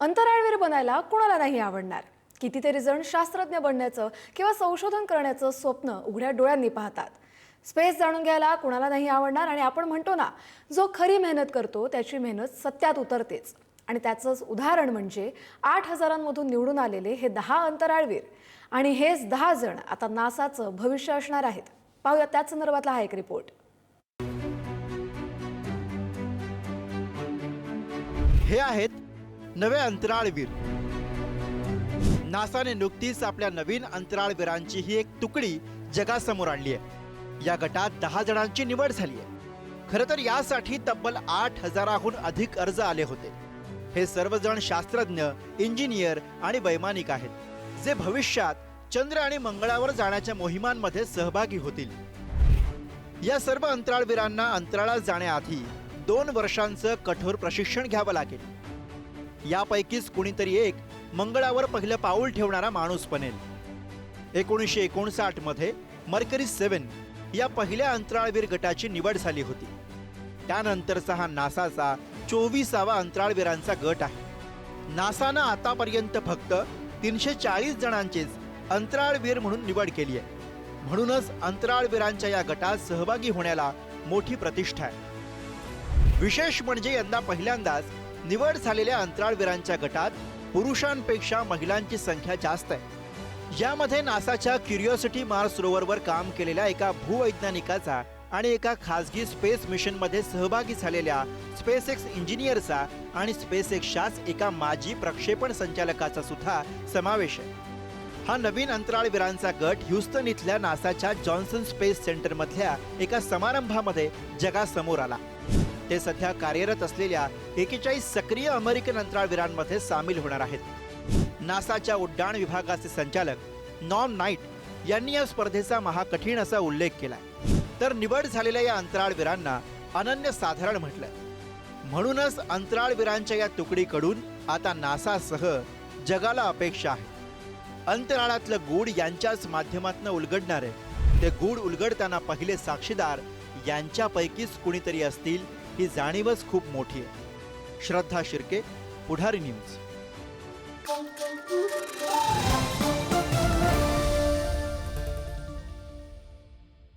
अंतराळवीर बनायला कुणाला नाही आवडणार? कितीतरी जण शास्त्रज्ञ बनण्याचं किंवा संशोधन करण्याचं स्वप्न उघड्या डोळ्यांनी पाहतात. स्पेस जाणून घ्यायला कुणाला नाही आवडणार? आणि आपण म्हणतो ना जो खरी मेहनत करतो त्याची मेहनत सत्यात उतरतेच. आणि त्याचंच उदाहरण म्हणजे आठ हजारांमधून निवडून आलेले हे दहा अंतराळवीर. आणि हेच दहा जण आता नासाचं भविष्य असणार आहेत. पाहूया त्याच संदर्भातला हा एक रिपोर्ट. हे आहेत नवे अंतराळवीर. नासाने नुकतीच आपल्या नवीन अंतराळवीरांची ही एक तुकडी जगासमोर आणली आहे. या गटात दहा जणांची निवड झाली आहे. खरं तर यासाठी तब्बल आठ हजाराहून अधिक अर्ज आले होते. हे सर्वजण शास्त्रज्ञ इंजिनियर आणि वैमानिक आहेत जे भविष्यात चंद्र आणि मंगळावर जाण्याच्या मोहिमांमध्ये सहभागी होतील. या सर्व अंतराळवीरांना अंतराळात जाण्याआधी दोन वर्षांचं कठोर प्रशिक्षण घ्यावं लागेल. यापैकीच कुणीतरी एक मंगळावर पहिलं पाऊल ठेवणारा माणूस बनेल. एकोणीसशे एकोणसाठमध्ये मर्करी सेव्हन या पहिल्या अंतराळवीर गटाची निवड झाली होती. त्यानंतरचा हा नासाचा चोवीसावा अंतराळवीरांचा गट आहे. नासानं आतापर्यंत फक्त तीनशे चाळीस जणांचीच अंतराळवीर म्हणून निवड केली आहे. म्हणूनच अंतराळवीरांच्या या गटात सहभागी होण्याला मोठी प्रतिष्ठा आहे. विशेष म्हणजे यंदा पहिल्यांदाच निवड झालेल्या अंतराळवीरांच्या गटात पुरुषांपेक्षा महिलांची संख्या जास्त आहे. यामध्ये नासाच्या क्युरिओसिटी मार्स रोवरवर काम केलेल्या एका भूवैज्ञानिकाचा आणि एका खासगी स्पेस मिशनमध्ये सहभागी झालेल्या स्पेस एक्स इंजिनियरचा आणि स्पेस एक्सच्याच एका माजी प्रक्षेपण संचालकाचा सुद्धा समावेश आहे. हा नवीन अंतराळवीरांचा गट ह्युस्टन इथल्या नासाच्या जॉन्सन स्पेस सेंटरमधल्या एका समारंभामध्ये जगासमोर आला. ते सध्या कार्यरत असलेल्या एकेचाळीस सक्रिय अमेरिकन अंतराळवीरांमध्ये सामील होणार आहेत. नासाच्या उड्डाण विभागाचे संचालक नॉन नाईट यांनी या स्पर्धेचा महाकठीण असा उल्लेख केलाय. तर निवड झालेल्या या अंतराळवीरांना अनन्य साधारण म्हटलंय. म्हणूनच अंतराळवीरांच्या या तुकडीकडून आता नासासह जगाला अपेक्षा आहे. अंतराळातलं गूढ यांच्याच माध्यमातून उलगडणारे ते गूढ उलगडताना पहिले साक्षीदार यांच्यापैकीच कुणीतरी असतील ही जाणीवच खूप मोठी आहे. श्रद्धा शिर्के पुढारी न्यूज.